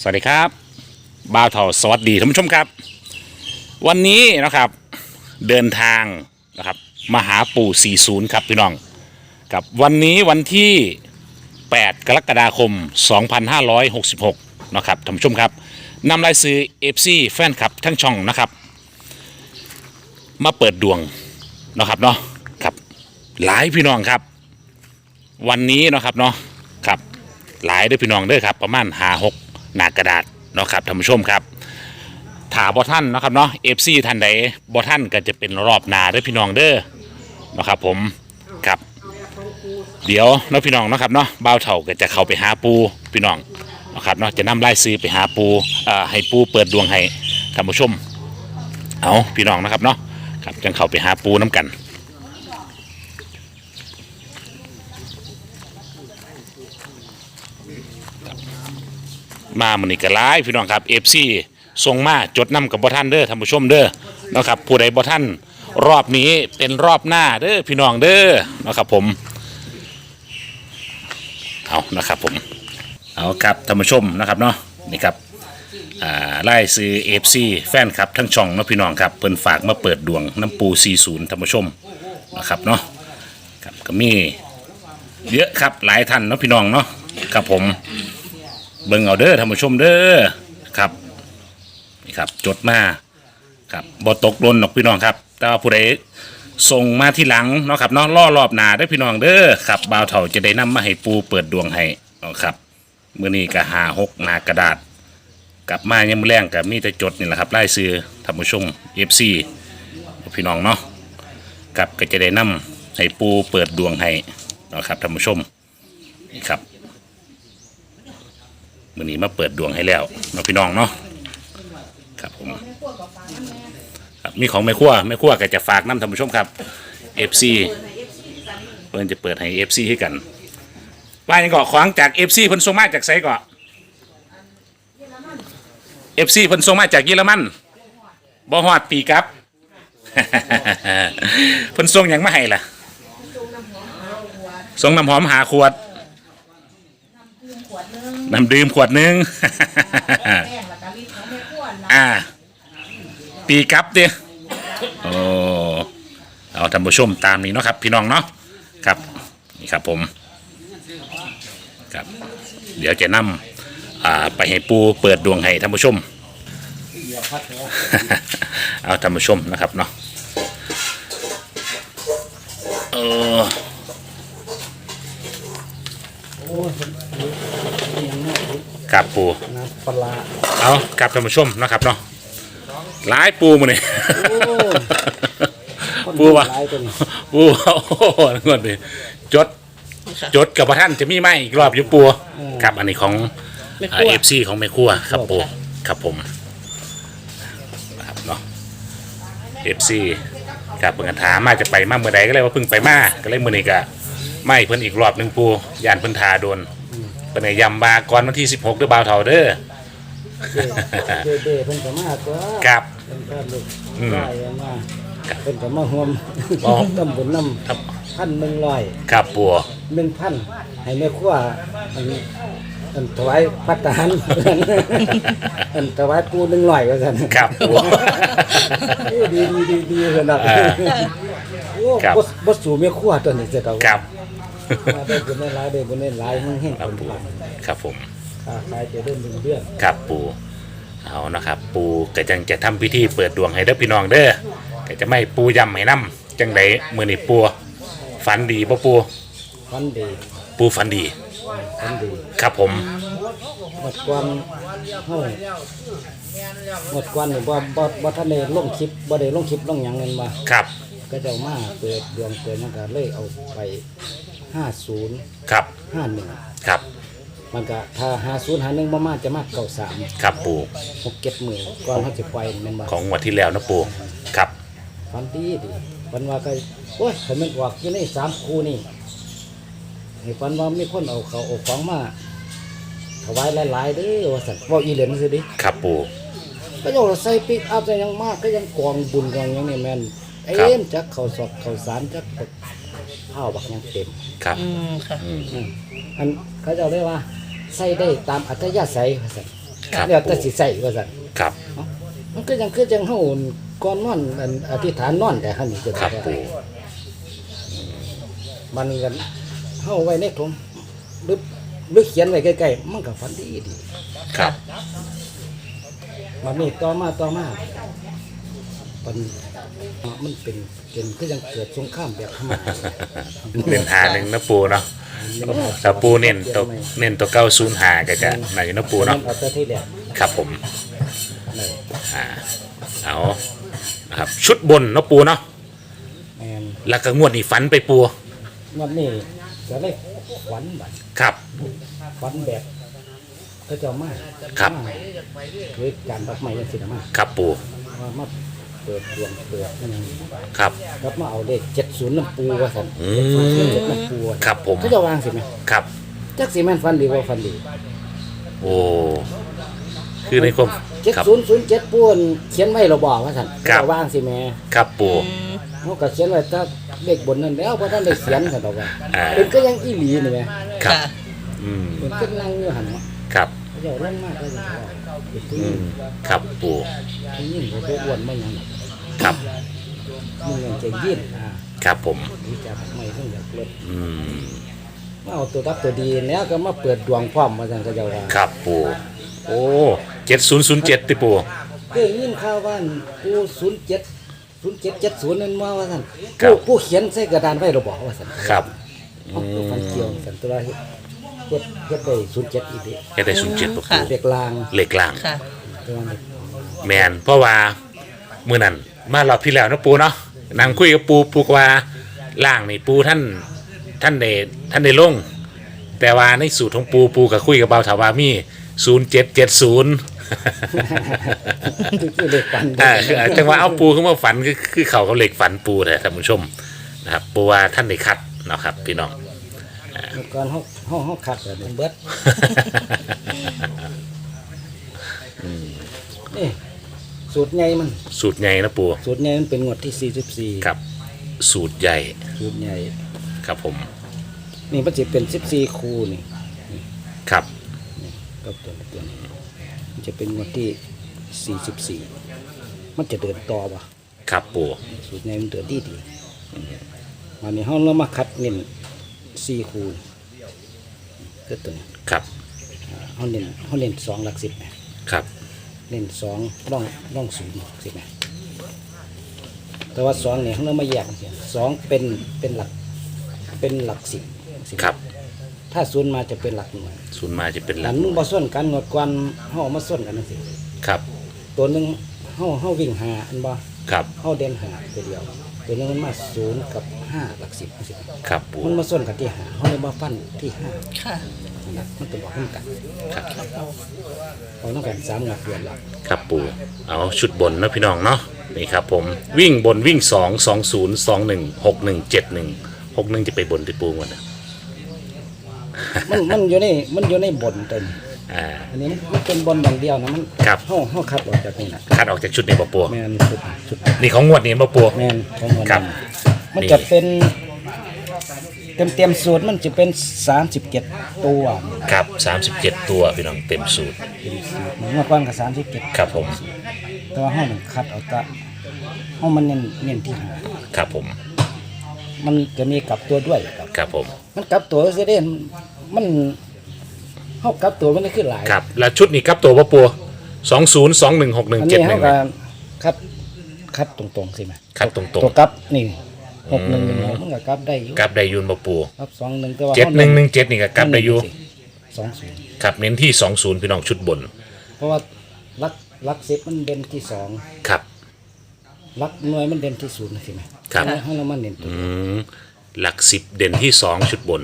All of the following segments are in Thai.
สวัสดีครับบ่าวเถาสวัสดีท่านผู้ชมครับ วันนี้นะครับเดินทางนะครับมาหาปู่ 40 ครับพี่น้องกับวันนี้วันที่ 8 กรกฎาคม 2566 นะครับท่านผู้ชมครับนำรายซื้อ FC แฟนคลับทั้งช่องนะครับ มาเปิดดวงนะครับเนาะครับหลายพี่น้องครับ วันนี้นะครับเนาะครับหลายด้วยพี่น้องด้อครับประมาณหาหก หนากระดาษเนาะครับท่านผู้ชมครับถาบอท่านนะครับเนาะเอฟซีท่านใดบอท่านก็จะเป็นรอบหนาเด้อพี่น้องเด้อเนาะครับผมครับ เดี๋ยวเนาะพี่น้องนะครับเนาะบ่าวเถ่าก็จะเข้าไปหาปูพี่น้องเนาะครับเนาะจะนำไล่ซื้อไปหาปูเอ่อให้ปูเปิดดวงให้ท่านผู้ชมเอาพี่น้องนะครับเนาะครับจังเข้าไปหาปูน้ำกัน มามันนี่ก็หลายพี่น้องครับเอฟซีส่งมาจดนำกับบอท่านเด้อท่านผู้ชมเด้อนะครับผู้ใดบอท่านรอบนี้เป็นรอบหน้าเด้อพี่น้องเด้อนะครับผมเอานะครับผมเอาครับท่านผู้ชมนะครับเนาะนี่ครับอ่าไล่ซื้อเอฟซีแฟนครับทั้งช่องเนาะพี่น้องครับเพิ่นฝากมาเปิดดวงน้ำปู40ท่านผู้ชมนะครับเนาะครับก็มีเยอะครับหลายท่านเนาะพี่น้องเนาะครับผม เบิ่งเอาเด้อท่านผู้ชมเด้อครับนี่ครับจดมาครับบ่ตกหล่นหรอกพี่น้องครับ แต่ว่าผู้ใดส่งมาที่หลังเนาะครับเนาะล่อรอบหนาได้อพี่น้องเด้อครับบ่าวเฒ่าจะได้นำมาให้ปูเปิดดวงให้เนาะครับมื้อนี้ก็หาหกหนากระดาษ กลับมายังมื้อแรงก็มีแต่จดนี่แหละครับไล่ซื้อท่านผู้ชม FC พี่น้องเนาะกับก็จะได้นำให้ปูเปิดดวงให้เนาะครับท่านผู้ชมนี่ครับ มื่อนี้มาเปิดดวงให้แล้วเนาะพี่น้องเนาะครับผมครับมีของแม่ครัวแม่ครัวก็จะฝากน้ำท่านผู้ชมครับ FC เพิ่นจะเปิดให้ FC ให้กันว่ายังก่อขวางจาก FC เพิ่นส่งมาจากไสก่อ FC เพิ่นส่งมาจากเยอรมันบ่ฮอดปีครับ เพิ่นส่งหยังมาให้ล่ะส่งน้ำหอมหาขวด ขวดนึงน้ำดื่มขวดหนึง แป้งแล้วก็ลิตรของแม่ขวดละอ่าปีกลับเด้โอ้เอาท่านผู้ชมตามนี้เนาะครับ พี่น้องเนาะครับนี่ครับผมครับ เดี๋ยวจะนำอ่าไปให้ปูเปิดดวงให้ท่านผู้ชม เอาท่านผู้ชมนะครับเนาะเออ ครับปู น้ำปลาเอากลับท่านผู้ชมนะครับเนาะหลายปูมาเนี่ยปูวะ หลายตัวนี้ปูวะโอ้โหงวดนี้จด จดกับพระท่านจะมีไหมอีกรอบอยู่ปูครับอันนี้ของเอฟซีของแม่ครัวครับปูครับผมนะครับเนาะเอฟซีครับเพิ่งถามมาจะไปมาเมื่อใดก็เลยว่าเพิ่งไปมาก็เลยมื่อนี้ก็ ไม่เพิ่นอีกรอบหนึ่งปูยานเพิ่นทาโดนเป็นไงยำบาก่อนวันที่ 16เด้อบ่าวเฒ่าเด้อ เด้เด้เด้เพิ่นก็มาตัวครับ เพิ่นก็ลูกอืม ได้มาเพิ่นก็มาห่วมอ๋อ น้ำบุญน้ครับำพันหนึ่งร้อยครับปูหนึ่งพันให้แม่ครัวอันอันถวายพัฒทหารอันถวายปูหนึ่งร้อยก็ซั่นครับปูโอ้ดีดีดีดีเพิ่นน่ะเออโอ้ครับ บ่บ่สู่แม่ครัวตัวนี้เสียดอกครับ มาได้บุญได้หลายได้บุญได้หลายแห้งๆครับปูผ่านครับผมค้าขายจะเริ่มรุ่งเรืองครับปูเอานะครับ ปูก็จังจะทำพิธีเปิดดวงให้เด้อพี่น้องเด้อก็จะไม่ปูยำให้น้ำจังไดมือนี่ปูฝันดีปะปูฟันดีปูฝันดี ฟันดีครับผมหมดกวนเฮ้ยหมดกวนนี่บ่บ่บ่ทันได้ลงคลิปบ่ได้ลงคลิปลงหยังเงินมาครับก็เจ้ามาเปิดดวงเปิดมันก็เลยเอาไป 50ครับ51ครับมันก็ถ้า50 51บ่มาจะมา93ครับปู6 7มื้อก่อนเฮาสิปล่อยแม่นบ่ของงวดที่แล้วนะปูครับฟันดีดีฟันว่าก็โอ้ยคันมันออกอยู่ในสามคู่นี่ให้ฟันว่ามีคนเอาเขาเอาของมาถวายหลายๆเด้อว่าซั่นเว้าอีเหรียญซื่อดิครับปูก็โยใส่ปิกอัพแต่ยังมากก็ยังกองบุญกองหยังนี่แม่นเอ็มจักเขาสอบเขาสารจัก ข้าวบักยังเต็มครับอืมอันเขาเจะเรียกว่าใส่ได้ตามอัธยาศัยว่าซั่นคครับแล้วแต่ปูสิใส่ว่าซั่นครับมันก็ยังคือจังเฮาก่อนนอนอันอธิษฐานนอนแต่หั่นนี่จะครับได้ปูมันกันเฮาไว้ในถุงหรือหรือเขียนไว้ใกล้ๆมันก็ฝันดีดี ครับ มันนี่ต่อมาต่อมามัน มันเป็นเป็นคือยังเกิดสงครามแบบพม่าเน้นหาหนึ่งนะปูเนาะแต่ปูเน้นตัวเน้นตัวเก้าศูนย์หาก็จะไหนนะปูเนาะมันเอาแต่ที่แรกครับผมนี่อ่าเอานะครับชุดบนเนาะปูเนาะแม่นแล้วก็งวดนี้ฝันไปปูวันนี้จะได้ฝันบัดครับฝันแบบก็จะมาครับมาคือการรับใหม่ยังสินะมาครับปูว่ามา เปิดดวงเปิดนั่นนี่ครับครับมาเอาเลขเจ็ดศูนย์น้ำปูว่าสันอืเจ็ดมศูนย์เจ็ดน้ำปูว่าซั่นครับผม เขาจะวางสิไหมครับ จักสิแม่นฟันดีกว่าฟันดีโอ้ คือในความเจ็ดครับ ศูนย์ศูนย์เจ็ดปูนเขียนไว้เราบอกว่าสันครับเขาจะวางสิแม่ครับปู เขาก็เขียนไว้ถ้าเลขบนนั่นแล้วเพราะท่านได้เขียนกันเอาไว้อ่า เป็นก็ยังอีหลีนี่แหมครับ อืมเป็นก็นั่งอยู่หันเนาะครับ เขาจะเร่งมากเลยว่าเป็นผู้ห อืญิงมครับปูผู้หญิงเขาจะอ้วนไม่ยังหรอกครับมึงยังจะยืดอ่าครับผมดีจากไม่ต้องอยากลดอืมมาเอาตัวรับตัวดีแล้วก็มาเปิดดวงพร้อมมาสั่งก็จะว่าครับปูโอ้เจ็ดศูนย์ศูนย์เจ็ดติปูเคยยินข่าวว่าผู้ศูนย์เจ็ดศูนย์เจ็ดเจ็ดศูนย์นั่นว่าว่าสั่นครับผู้ผู้เขียนใส่กระดานไว้เราบอกว่าสั่นครับ เอาผู้ฟันเกี่ยวสั่นตัวละเฮ็ด เฮ็ดเฮ็ดได้ศูนย์เจ็ดอีกทีแค่ได้ศูนย์เจ็ดปูค่ะ เด็กลางเหล็กล่าง ค่ะตัวนั้นแมนเพราะว่ามือนั้นมารอบที่แล้วเนาะปูเนาะนั่งคุยกับปูปูก็ว่าล่างนี่ปูท่านท่านได้ท่านได้ลง แต่ว่าในสูตรของปูปูกับคุยกับเบาถาวามีศูนย์เจ็ดเจ็ดศูนย์คือเด็กปันอ่าคือจังว่าเอาปูขึ้นมาฝันคือคือเขาเขาเหล็กฝันปูเลยท่านผู้ชมนะครับปูว่าท่านได้คัดเนาะครับพี่น้องเมื่อ ก่อนเฮาเฮาเฮาคัดแบบเบิดนี่สูตรใหญ่มัน สูตรใหญ่นะปูสูตรใหญ่มันเป็นงวดที่ 44 ครับ สูตรใหญ่ สูตรใหญ่ ครับผม นี่มันสิเป็น 14 คูนี่ ครับกับตัวนี้ตัวนี้มันจะเป็นงวดที่ 44 มันจะเดินต่อบ่ครับปูสูตรใหญ่มันเดินดีดีวันนี้เฮาเรามาคัดเน้น4คู คือตัวนี้ครับเฮาเน้นเฮาเน้นสองหลักสิบนะครับเน้นสองร่องร่องศูนย์สิบนะแต่ว่าสองเนี่ยเขาเรามาแยกกันเสียสองเป็นเป็นหลักเป็นหลักสิบสิครับ ถ้าศูนย์มาจะเป็นหลักหน่วยศูนย์มาจะเป็นหหลัลักงมึงมาส่วนกันงวดกวนเฮาเอามาส่วนกันนั่นสิครับ ตัวหนึ่งเฮาเฮาวิ่งหาอันบ่ ครับเฮาเด่นหาตัวเดียวตัวหนึงมันมาศูนย์กับห้าหลักสิบสิครับปูมันมาส่วนกันที่หาเฮาเลยมาฟันที่ห้าค่ะนั่นน่ะมันเป็นบอกกันครับเอาน้ำกันสามงวดเดือนละครับปูเอาชุดบนนะพี่น้องเนาะนี่ครับผมวิ่งบนวิ่งสองสองศูนย์สองหนึ่งหกหนึ่งเจ็ดหนึ่งหกหนึ่งจะไปบนที่ปูหมดนะมันมันอยู่ในมันอยู่ในบนเต็ม อ่า อันนี้มันเป็นบอลอย่างเดียวนะมันครับห้องห้องคัดออกจากนี่นะคัดออกจากชุดนี้ปะปูแมนชุดชุดนี่ของงวดนี้ปะปู แมนของมันครับ มันนี่จะเป็น เต็มเต็มๆสูตรมันจะเป็นสามสิบเจ็ดตัวครับสามสิบเจ็ดตัวพี่น้องเต็มสูตรเมื่อก่อนก็สามสิบเจ็ดครับผม แต่ว่าห้องหนึ่งคัดเอาแตะห้องมันเน้นเน้นที่หาครับผม มันจะมีกลับตัวด้วยครับ ครับผม มันกลับตัวเสียเด่นมัน ห้องกลับตัวมันได้ขึ้นหลายครับ แล้วชุดนี้ครับตัวปะปูสองศูนย์สองหนึ่งหกหนึ่งอันเจ็ดนี้หห้อนึ่งงการคัดคัดตรงๆสิไหมคัดตรงตัวกลับนี่หกหนึ่งหนึ่งหกมันก็กลับได้อยู่ๆกับไดยูนปะปูครับสองหนึ่งแต่ว่าเจ็ดหนึ่งหนึ่งเจ็ดนี่ก็กับไดยูสองศูนย์ครับเน้นที่สองศูนย์พี่น้องชุดบนเพราะว่าลักลักสิบมันเด่นที่สองครับ ลักหน่วยมันเด่นที่ศูนย์สิไหมครับ ให้เรามาเน้นตัว อืมหลักสิบเด่นที่สองชุดบน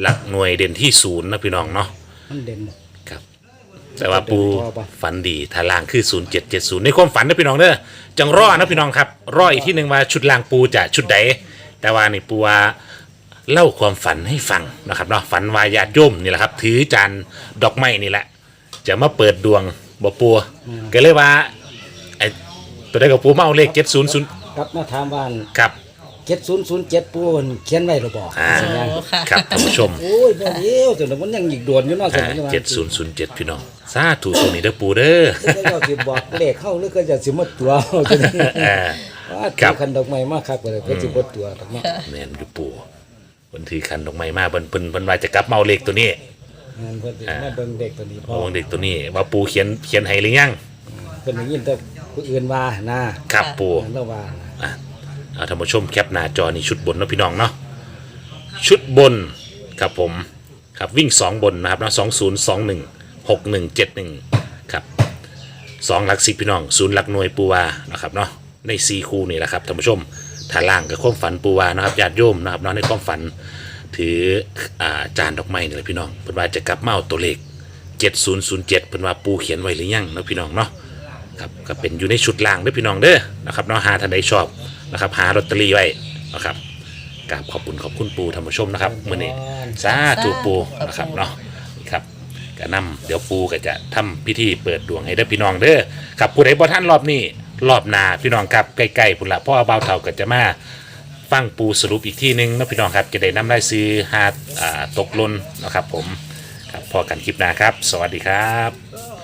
หลักหน่วยเด่นที่ศูนย์นะพี่น้องเนาะ มันเด่น ครับ แต่ว่าปูพอปะฝันดีทาล่างคือศูนย์เจ็ดเจ็ดศูนย์ในความฝันนะพี่น้องเด้อจังรอนะพี่น้องครับรออีกที่หนึ่งว่าชุดล่างปูจะชุดใดแต่ว่านี่ปูว่าเล่าความฝันให้ฟังนะครับเนาะฝันวายาติโยมนี่แหละครับ ถือจานดอกไม้นี่แหละ จะมาเปิดดวงบ่ปัวก็เลยว่าไอ้ตัวได้กับปูมาเอาเลขเจ็ดศูนย์ศูนย์ ครับมาถามว่าครับ เจ็ดศูนย์ศูนย์เจ็ดปูนเขียนไว้หรือบอกอ่าสิไงโอ้ค่ะ ครับท่านผู้ชมโอ้ยบ่เดียวแต่มันยังอีกโดวนอยู่เนาะสมัยนี้ว่าเจ็ดศูนย์ศูนย์เจ็ดพี่น้องสาธุตัวนี้เด้อปูเด้อก็จะสิบอกเลขเข้าหรือก็จะสิมาตัวเอาจังนี้เออว่าครัถืบอคันดอกไม้มาคักไปเลยก็สิบ่ตัวดอกเนาะแม่นอยู่ปูเพิ่นถือคันดอกไม้มาเพิ่นเพิ่นเพิ่นว่าจะกลับมาเอาเลขตัวนี้งั้นเพิ่นสิมาเบิ่งเด็กตัวนี้พอเอาเด็กตัวนี้ ว่าปูเขียนเขียนให้หรือยังเพิ่นได้ยินแต่ผู้อื่นว่านะครับปูนั่นแล้วว่านะอะ เอาท่านผู้ชมแคปหน้าจอนี่ชุดบนเนาะพี่น้องเนาะชุดบนครับผมครับวิ่ง 2 บนนะครับเนาะสองศูนย์สองหนึ่งหกหนึ่งเจ็ดหนึ่งครับสองหลักสิบพี่น้องศูนย์หลักหน่วยปูวานะครับเนาะในซีคูนี่แหละครับท่านผู้ชมถ้าล่างกับความฝันปูวานะครับญาติโยมนะครับเนาะในความฝันถืออ่าจานดอกไม้นี่แหละพี่น้องเพิ่นว่าจะกลับมาเอาตัวเลข7007เจ็พิ่นว่าปูเขียนไว้หรือยังนะพี่น้องเนาะครับก็เป็นอยู่ในชุดล่างเด้วยพี่น้องเด้อนะครับเนาะหาท่านใดชอบ นะครับหาลอตเตอรี่ไว้นะครับกราบขอบคุณขอบคุณปูท่านผู้ชมนะครับมื้อนี้สาธุปูนะครับเนาะครับก็นำเดี๋ยวปูก็จะทำพิธีเปิดดวงให้เด้อพี่น้องเด้อครับผู้ใดบ่ท่านรอบนี้รอบหน้าพี่น้องครับใกล้ๆพุ่นละพ่อเบาเท่าก็จะมาฟังปูสรุปอีกที่หนึงเนาะพี่น้องครับจะได้นำได้ซื้อหาอ่าตกหล่นนะครับ ผมครับพอกันคลิปหน้าครับ สวัสดีครับ